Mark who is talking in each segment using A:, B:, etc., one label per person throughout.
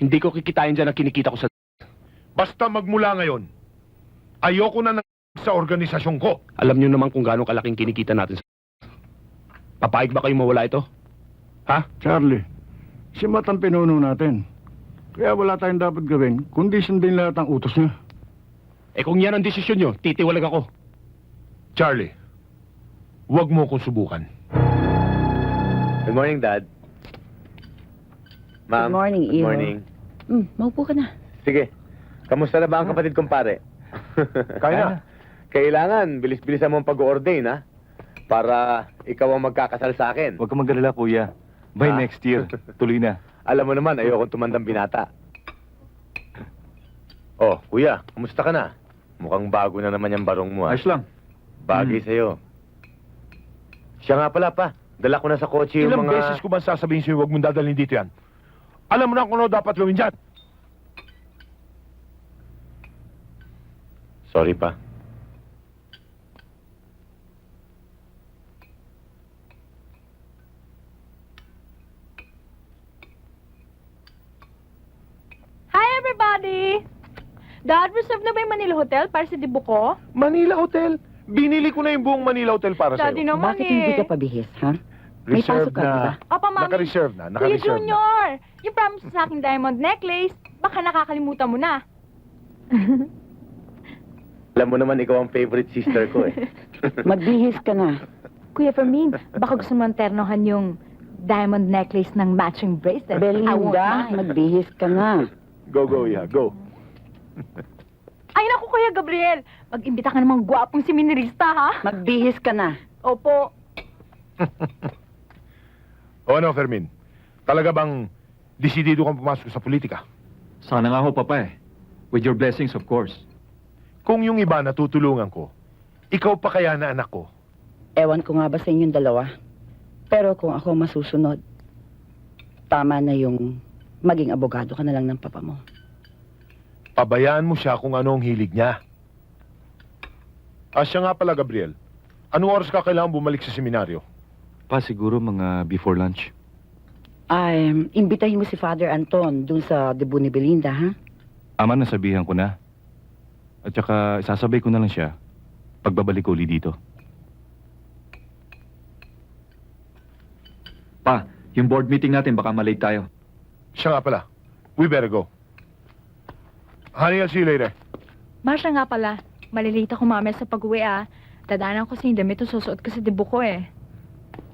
A: Hindi ko kikitain dyan ang kinikita ko sa...
B: Basta magmula ngayon, ayoko na ng sa organisasyon ko.
A: Alam niyo naman kung gaano kalaking kinikita natin sa... Papayag ba kayong mawala ito? Ha?
C: Charlie, si Matt ang pinuno natin. Kaya wala tayong dapat gawin, kundi sundin lahat ang utos niya.
A: Eh kung yan ang desisyon nyo, titiwalag ako.
B: Charlie, huwag mo kong subukan.
D: Good morning, Dad. Ma'am.
E: Good morning,
D: Good
E: Iho.
D: morning.
E: Hmm, maupo ka na.
D: Sige. Kamusta na ba ang kapatid kong pare?
B: Kaya na.
D: Kailangan, bilis-bilisan mo ang pag-ordain, ha? Para ikaw ang magkakasal sa akin.
F: Huwag kang magalala, kuya. By
D: Ah.
F: next year, tuloy na.
D: Alam mo naman, ayokong tumandang binata. Oh, kuya, kumusta ka na? Mukhang bago na naman yung barong mo, ha?
F: Ayos lang.
D: Bagay sa'yo. Siya nga pala, pa. Dala ko na sa kotse yung
B: Ilang
D: mga...
B: beses ko ba sasabihin sa'yo, huwag mong dadalhin dito yan? Alam mo na kung ano dapat gawin dyan.
D: Sorry, pa.
G: Hi, everybody! Dad, reserve na ba yung Manila Hotel para sa Dibuko?
B: Manila Hotel. Binili ko na yung buong Manila Hotel para
G: Daddy
B: sa'yo.
G: naman
E: Bakit
G: eh.
E: hindi ka pabihis, ha? May
B: Reserve
E: pasok ka, di ba?
B: na.
G: Apa, mami.
B: Naka-reserve na.
G: Kuya
B: Naka-reserve na.
G: Junior, yung promise sa aking diamond necklace, baka nakakalimutan mo na.
D: Alam mo naman, ikaw ang favorite sister ko, eh.
E: Magbihis ka na.
G: Kuya Fermin, baka gusto mo ternohan yung diamond necklace ng matching bracelet. I won't
E: Belinda,
G: mind.
E: magbihis ka na.
D: go, go, yeah, go.
G: Ay, naku, Kuya Gabriel. Mag-imbita ka namang gwapong seminarista, ha?
E: Magbihis ka na.
G: Opo.
B: O ano, Fermin? Talaga bang desidido kang pumasok sa politika?
F: Sana nga ho, papa eh. With your blessings, of course.
B: Kung yung iba natutulungan ko, ikaw pa kaya na anak ko?
E: Ewan ko nga ba sa inyong dalawa. Pero kung ako masusunod, tama na yung maging abogado ka na lang ng papa mo.
B: Pabayaan mo siya kung ano ang hilig niya. Ah, siya nga pala, Gabriel. Anong oras ka kailangan bumalik sa seminaryo?
F: Pa, siguro mga before lunch.
E: Ay, imbitahin mo si Father Anton dun sa debut ni Belinda, ha?
F: Ama, nasabihan ko na. At saka, sasabay ko na lang siya pagbabalik ko uli dito. Pa, yung board meeting natin, baka malate tayo.
B: Siya nga pala. We better go. Honey, I'll see you later.
G: Marsha nga pala, malilita ko mamaya sa pag-uwi, ah. Dadaanan ko damit na susuot ko sa Dibuko, eh.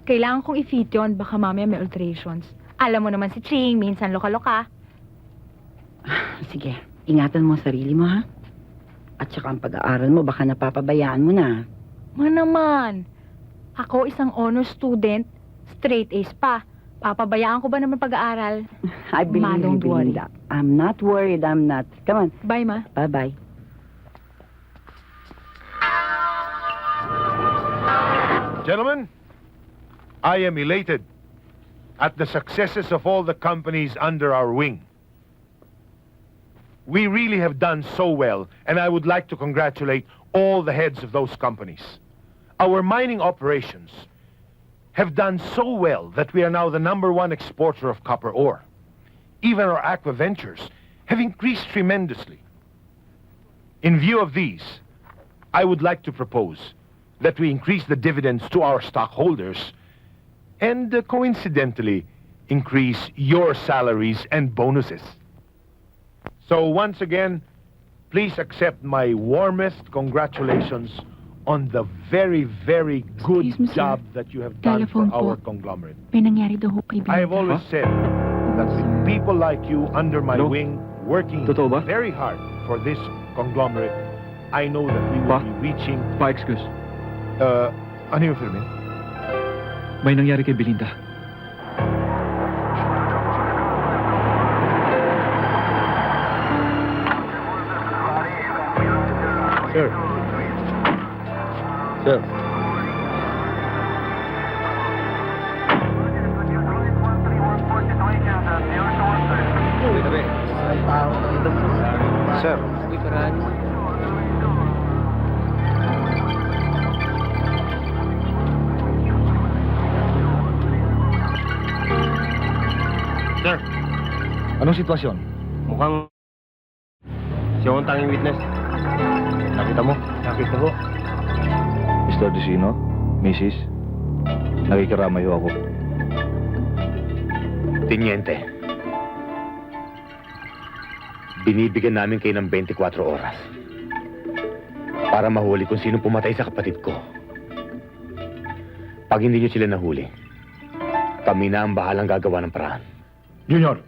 G: Kailangan kong i-fit yun, baka mamaya may alterations. Alam mo naman si Ching, minsan loka-loka.
E: Sige, ingatan mo ang sarili mo, ha? At saka ang pag-aaral mo, baka napapabayaan mo na.
G: Ma naman, ako isang honor student, straight A's pa. Papabayaan ko ba naman pag-aaral?
E: I believe
G: Ma,
E: you,
G: don't worry.
E: Belinda. I'm not worried, I'm not. Come on,
G: Bye, ma.
E: bye-bye.
B: Gentlemen, I am elated at the successes of all the companies under our wing. We really have done so well, and I would like to congratulate all the heads of those companies. Our mining operations have done so well that we are now the number one exporter of copper ore. Even our aqua ventures have increased tremendously. In view of these, I would like to propose that we increase the dividends to our stockholders and uh, coincidentally increase your salaries and bonuses. So once again, please accept my warmest congratulations on the very, very good
G: Excuse me, sir.
B: job that you have done for
G: Telephone po.
B: our conglomerate.
G: May nangyari daw ho kay
B: I have always said that with people like you under my
F: Hello?
B: wing, working
F: Totoo ba?
B: very hard for this conglomerate, I know that we will
F: Pa?
B: be reaching
F: Pa, excuse.
B: Uh, ano yung Fermin?
F: May nangyari kay Belinda.
B: Sir.
F: Sir.
D: Sir.
F: Anong sitwasyon?
H: Mukhang siya ang tanging witness. Nakita mo?
I: Nakita ko.
F: Mr. Dicino, Mrs., nakikiramay ho ako.
D: Tiniente. Binibigyan namin kayo ng 24 oras para mahuli kung sino pumatay sa kapatid ko. Pag hindi nyo sila nahuli, kami na ang bahalang gagawa ng paraan.
I: Junior,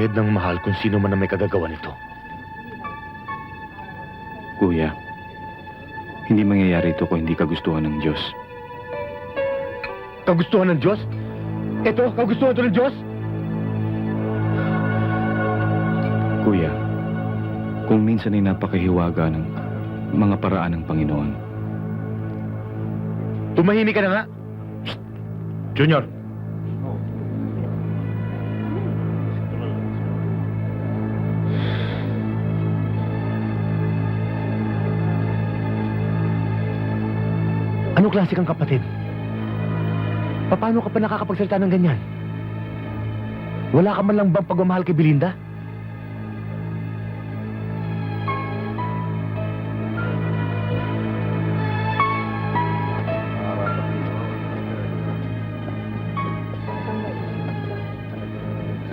D: Magbabayad ng mahal kung sino man ang may kagagawa nito.
F: Kuya, hindi mangyayari ito kung hindi kagustuhan ng Diyos.
D: Kagustuhan ng Diyos? Ito, kagustuhan ito ng Diyos?
F: Kuya, kung minsan ay napakahiwaga ng mga paraan ng Panginoon,
D: Tumahimik ka na nga.
I: Junior.
D: Ano klase kang kapatid? Paano ka pa nakakapagsalita ng ganyan? Wala ka man lang bang pagmamahal kay Belinda?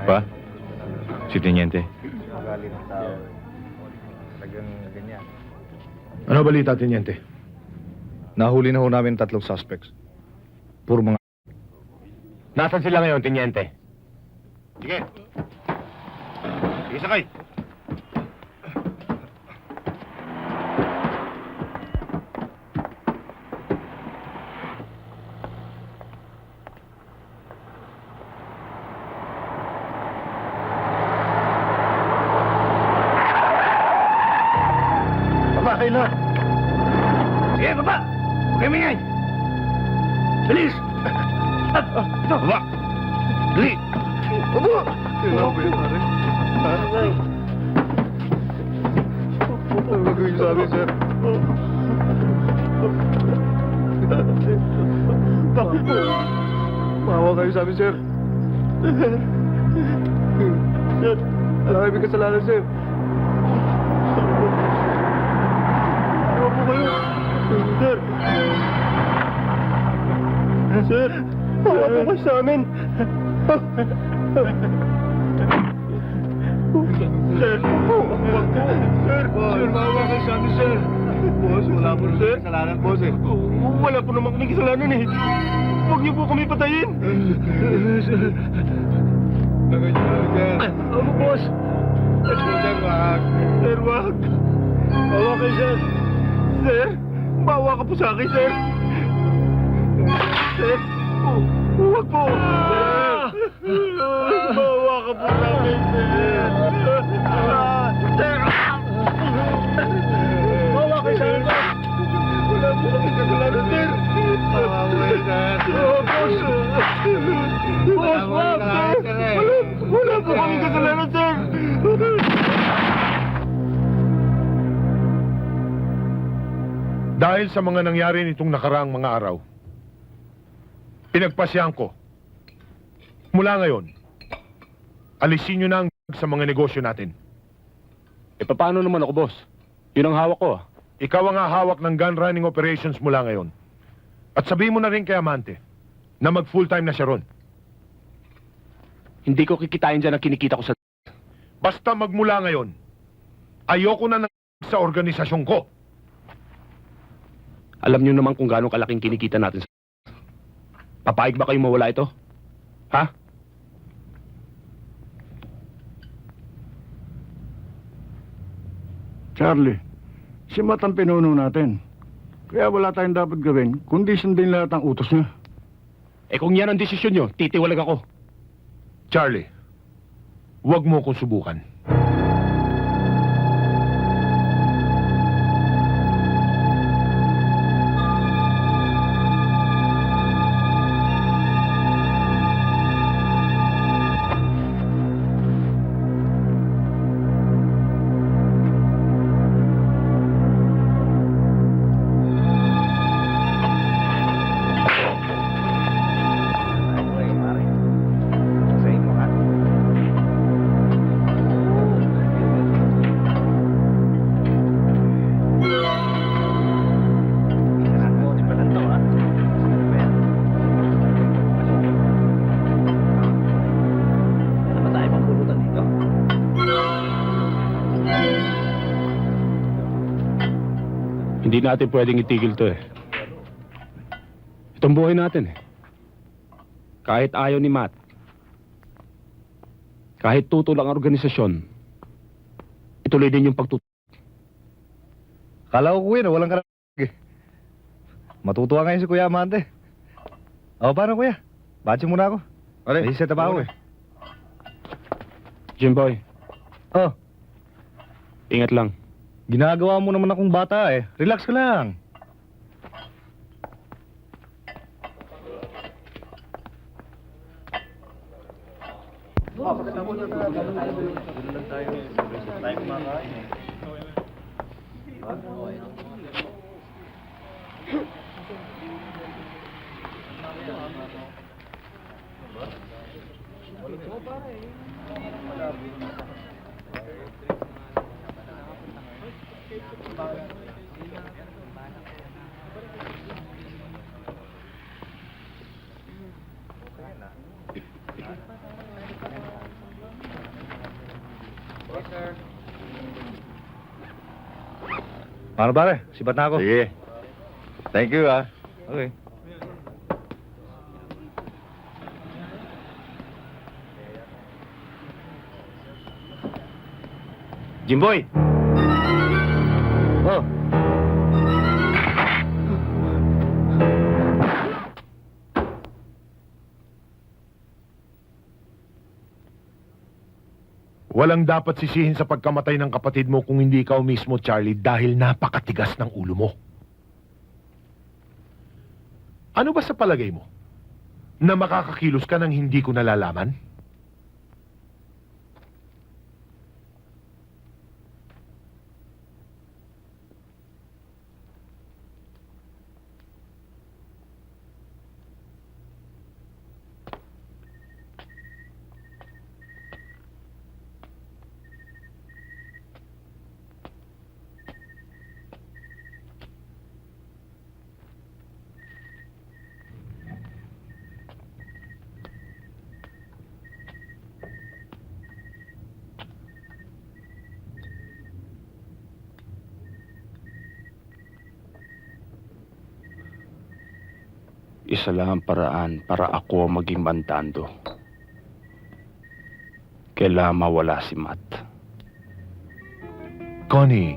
F: pa? Si Teniente.
I: Ano balita, Teniente?
J: Nahuli na ho namin tatlong suspects. Puro mga...
D: Nasaan sila ngayon, Tiniente?
I: Sige. Sige, sakay. Bilis. Ito. Baba. Dali. Baba. Ano ba yun, pare? Sa amin, sir? Bakit po? Maawa kayo sa amin, sir. Sir, kasalanan, sir. Sir! Maawa po kayo sa amin! Sir! Huwag po! Sir! Sir, maawa kayo sa amin, sir! Boss, wala po sir. kasalanan, boss eh. Wala po naman kami kasalanan eh. Huwag niyo po kami patayin. Bakit niyo sir? Ano, boss? Sir, wag. Sir, wag. Maawa kayo, sir. Sir, maawa ka po sa akin, sir. Huwag po. Maawa ka po sa akin, sir. Sir, sa akin, sir. Wala po kami kasalanan, sir. Maawa kayo, sir. Boss. Boss, sir. Wala po kami kasalanan, sir.
B: Dahil sa mga nangyari nitong nakaraang mga araw, pinagpasyahan ko, mula ngayon, alisin nyo na ang sa mga negosyo natin.
A: Eh, paano naman ako, boss? Yun ang hawak ko, ah.
B: Ikaw ang hahawak ng gun running operations mula ngayon. At sabihin mo na rin kay Amante na mag full-time na siya ron.
A: Hindi ko kikitain dyan ang kinikita ko sa...
B: Basta magmula ngayon, ayoko na ng sa organisasyon ko.
A: Alam nyo naman kung gaano kalaking kinikita natin sa... Papayag ba kayo mawala ito? Ha?
C: Charlie, si Matt ang pinuno natin. Kaya wala tayong dapat gawin, kundi sundin lahat ang utos niya.
A: Eh kung yan ang desisyon nyo, titiwalag ako.
B: Charlie, huwag mo kong subukan.
A: Hindi natin pwedeng itigil to eh. Itong buhay natin eh. Kahit ayaw ni Matt, kahit tutol ang organisasyon, ituloy din yung pagtutulong.
J: Kala ko kuya na walang karag eh. Matutuwa ngayon si Kuya Amante. O, paano kuya? Batch muna ako. May set up ako eh.
A: Jimboy,
J: Oh,
A: ingat lang.
J: Ginagawa mo naman akong bata eh. Relax ka lang. Paano pare? Sibat na ako. Sige. Thank you ah. Okay.
A: Jimboy!
B: Walang dapat sisihin sa pagkamatay ng kapatid mo kung hindi ikaw mismo, Charlie, dahil napakatigas ng ulo mo. Ano ba sa palagay mo? Na makakakilos ka ng hindi ko nalalaman?
A: Isa lang ang paraan para ako maging mandando. Kailangan mawala si Matt.
B: Connie,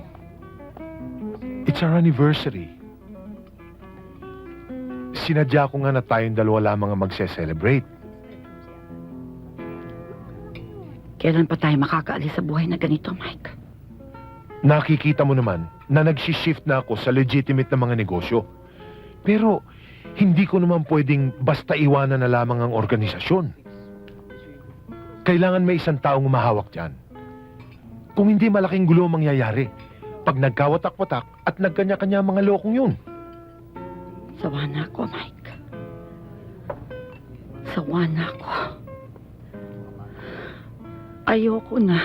B: it's our anniversary. Sinadya ko nga na tayong dalawa lamang ang magse-celebrate.
E: Kailan pa tayo makakaalis sa buhay na ganito, Mike?
B: Nakikita mo naman na nagsishift na ako sa legitimate na mga negosyo. Pero hindi ko naman pwedeng basta iwanan na lamang ang organisasyon. Kailangan may isang taong umahawak dyan. Kung hindi malaking gulo ang mangyayari, pag nagkawatak-watak at nagkanya-kanya mga lokong yun.
E: Sawa na ako, Mike. Sawa na ako. Ayoko na.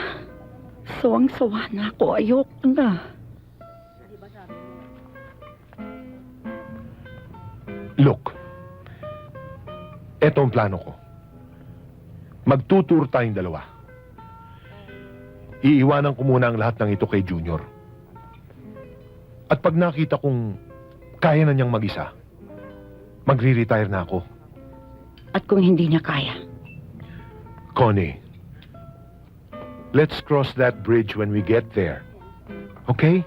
E: Sawang-sawa na ako. Ayoko na.
B: Look, eto ang plano ko. Magtutur tayong dalawa. Iiwanan ko muna ang lahat ng ito kay Junior. At pag nakita kong kaya na niyang mag-isa, magre-retire na ako.
E: At kung hindi niya kaya,
B: Connie, let's cross that bridge when we get there. Okay?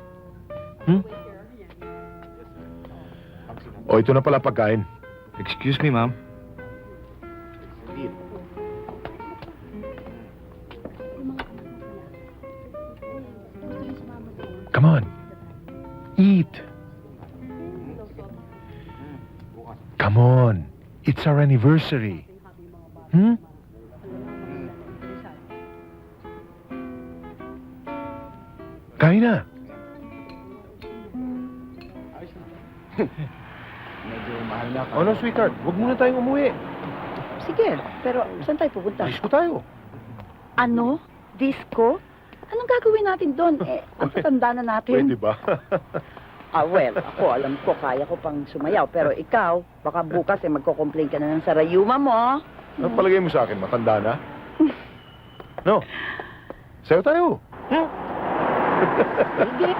B: Hmm? O, ito na pala pagkain.
F: Excuse me, ma'am.
B: Come on. Eat. Come on. It's our anniversary. Hmm? Kain na. Oh no, sweetheart. Huwag muna tayong umuwi.
E: sige. Pero saan tayo pupunta?
B: Disco tayo.
E: Ano? Disco? Anong gagawin natin doon? Eh, ang tatanda na natin.
B: Pwede ba?
E: Ah, well, ako, alam ko, kaya ko pang sumayaw. Pero ikaw, baka bukas eh, magko-complain ka na ng sarayuma mo.
B: Ang palagay mo sa akin, matanda na? No. Sayo tayo. Hmm?
E: Sige.